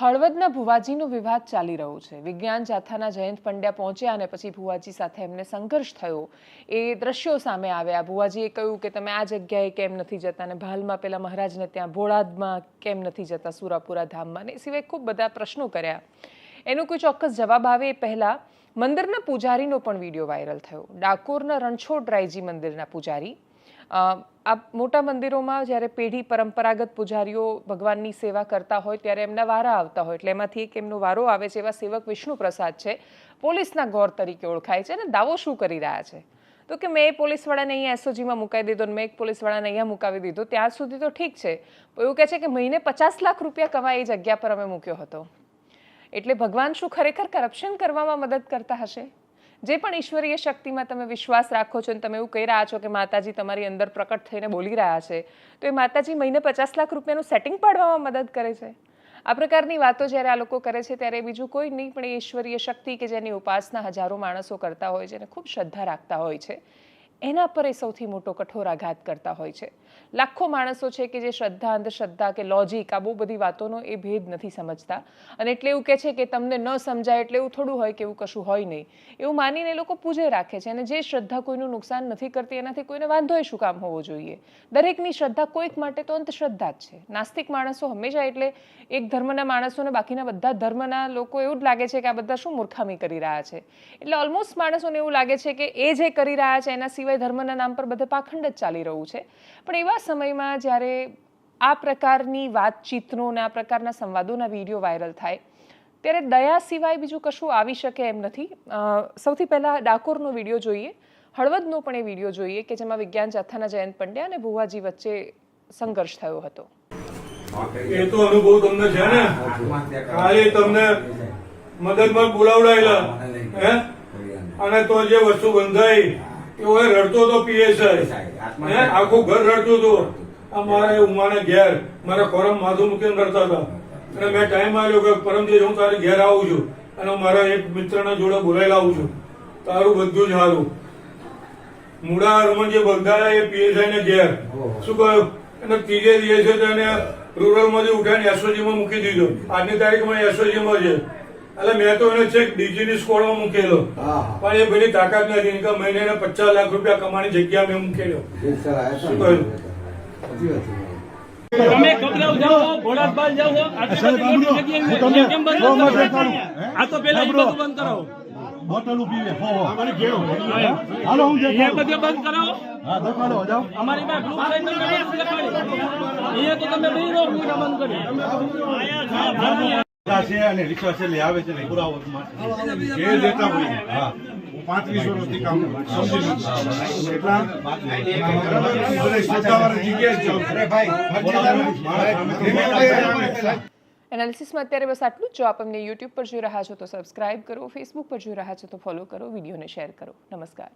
હળવદના ભુવાજીનો વિવાદ ચાલી રહ્યો છે. વિજ્ઞાન જાથાના જયંત પંડ્યા પહોંચ્યા અને પછી ભુવાજી સાથે એમને સંઘર્ષ થયો. એ દ્રશ્યો સામે આવ્યા. ભુવાજીએ કહ્યું કે તમે આ જગ્યાએ કેમ નથી જતા અને ભાલમાં પેલા મહારાજને ત્યાં ભોળાદમાં કેમ નથી જતા સુરાપુરા ધામમાં ને એ સિવાય ખૂબ બધા પ્રશ્નો કર્યા. એનો કોઈ ચોક્કસ જવાબ આવે એ પહેલાં મંદિરના પૂજારીનો પણ વીડિયો વાયરલ થયો. ડાકોરના રણછોડ રાયજી મંદિરના પૂજારી આ મોટા મંદિરોમાં જ્યારે પેઢી પરંપરાગત પૂજારીઓ ભગવાનની સેવા કરતા હોય ત્યારે એમના વારા આવતા હોય એટલે એમાંથી એક એમનો વારો આવે છે એવા સેવક વિષ્ણુ પ્રસાદ છે. પોલીસના ગોર તરીકે ઓળખાય છે અને દાવો શું કરી રહ્યા છે? તો કે મેં પોલીસવાળાને અહીંયા એસઓજીમાં મુકાવી દીધો અને મેં એક પોલીસવાળાને અહીંયા મુકાવી દીધો, ત્યાં સુધી તો ઠીક છે. એવું કહે છે કે મહિને પચાસ લાખ રૂપિયા કમાય એ જગ્યા પર અમે મૂક્યો હતો. એટલે ભગવાન શું ખરેખર કરપ્શન કરવામાં મદદ કરતા હશે? જે પણ ઈશ્વરીય શક્તિમાં તમે વિશ્વાસ રાખો છો અને તમે એવું કહી રહ્યા છો કે માતાજી તમારી અંદર પ્રકટ થઈને બોલી રહ્યા છે, તો એ માતાજી મહિને પચાસ લાખ રૂપિયાનું સેટિંગ પાડવામાં મદદ કરે છે. આ પ્રકારની વાતો જ્યારે આ લોકો કરે છે, ત્યારે બીજું કોઈ નહીં, પણ એ ઈશ્વરીય શક્તિ કે જેની ઉપાસના હજારો માણસો કરતા હોય છે અને ખૂબ શ્રદ્ધા રાખતા હોય છે. એના પર એ સૌથી મોટો કઠોર આઘાત કરતા હોય છે. લાખો માણસો છે કે જે શ્રદ્ધા અંધશ્રદ્ધા કે લોજિક આ બહુ બધી વાતોનો એ ભેદ નથી સમજતા. અને એટલે એવું કહે છે કે તમને ન સમજાય એટલે એવું થોડું હોય કે એવું કશું હોય નહીં. એવું માનીને લોકો પૂજે રાખે છે અને જે શ્રદ્ધા કોઈનું નુકસાન નથી કરતી એનાથી કોઈને વાંધોય શું કામ હોવો જોઈએ? દરેકની શ્રદ્ધા કોઈક માટે તો અંધશ્રદ્ધા જ છે. નાસ્તિક માણસો હંમેશા એટલે એક ધર્મના માણસોને બાકીના બધા ધર્મના લોકો એવું જ લાગે છે કે આ બધા શું મૂર્ખામી કરી રહ્યા છે. એટલે ઓલમોસ્ટ માણસોને એવું લાગે છે કે એ જે કરી રહ્યા છે એના સિવાય ધર્મના નામ પર બધે પાખંડ જ ચાલી રહ્યું છે. પણ એવા સમયમાં જ્યારે આ પ્રકારની વાતચીતનો અને આ પ્રકારના સંવાદોના વીડિયો વાયરલ થાય, ત્યારે દયા સિવાય બીજું કશું આવી શકે એમ નથી. સૌથી પહેલાં ડાકોરનો વીડિયો જોઈએ, હળવદનો પણ એ વીડિયો જોઈએ કે જેમાં વિજ્ઞાન જાથાના જયંત પંડ્યા અને ભુવાજી વચ્ચે સંઘર્ષ થયો હતો. એ તો અનુભવ તમને છે ને? ખાલી તમને મદદમાં બોલાવડાયેલા અને તો જે વસ્તુ બંધાઈ એવો એ રડતો હતો પીએસઆઈ આખું ઘર રડતું હતું. મારા ઉમાને ઘેર મારા ખોરામ માધુ મૂકીને રડતા હતા. અને મેં ટાઈમ આવ્યો કે પરમજી હું તારી ઘેર આવું છું અને મારા એક મિત્રના જોડે બોલાવી લાવું છું. તારું બધું જ સારું. મુડા હરમન જે બંધાયા એ પીએસઆઈ ને ઘેર. શું કહ્યું? અને ત્રીજે દિવસે તેને એને રૂરલમાંથી ઉઠાઈને એસઓજી માં મૂકી દીધો. આજની તારીખમાં એસઓજી માં છે. એટલે મેં તો એને છેક ડીજી ની સ્કોડમાં મૂકેલો. પણ એ ભાઈની તાકાત નથી એની કે મહિને એને પચાસ લાખ રૂપિયા કમાણી જગ્યા મેં મૂકેલો. શું કહ્યું? તમે ગભરાવ જાઓ ભોળાતબાલ જાઓ આટલી બધી જગ્યાએ કેમ બંધ આ તો પેલા બધું બંધ કરાવો બોટલ પીવે. હો હો. હાલો હું એ બધે બંધ કરાવો હા દેખાડો જાઓ. અમારી પાસે ગ્રુપ છે તમને અહીંયા તો તમે બે રહો બંધ કરી રિક્ષા છે અને રિક્ષા છે એટલે આવે છે ને પુરાવો એ દેતા હોય હા. પાંત્રીસ વર્ષથી કામ સમજી એટલા બધા શ્રદ્ધાવાળી જગ્યાએ જ જાઉં છું. માણસ સામે એનાલિસિસમાં અત્યારે બસ આટલું જો. આપ અમને યુટ્યુબ પર જોઈ રહ્યા છો તો સબસ્ક્રાઇબ કરો ફેસબુક પર જોઈ રહ્યા છો તો ફોલો કરો વિડીયોને શેર કરો. નમસ્કાર.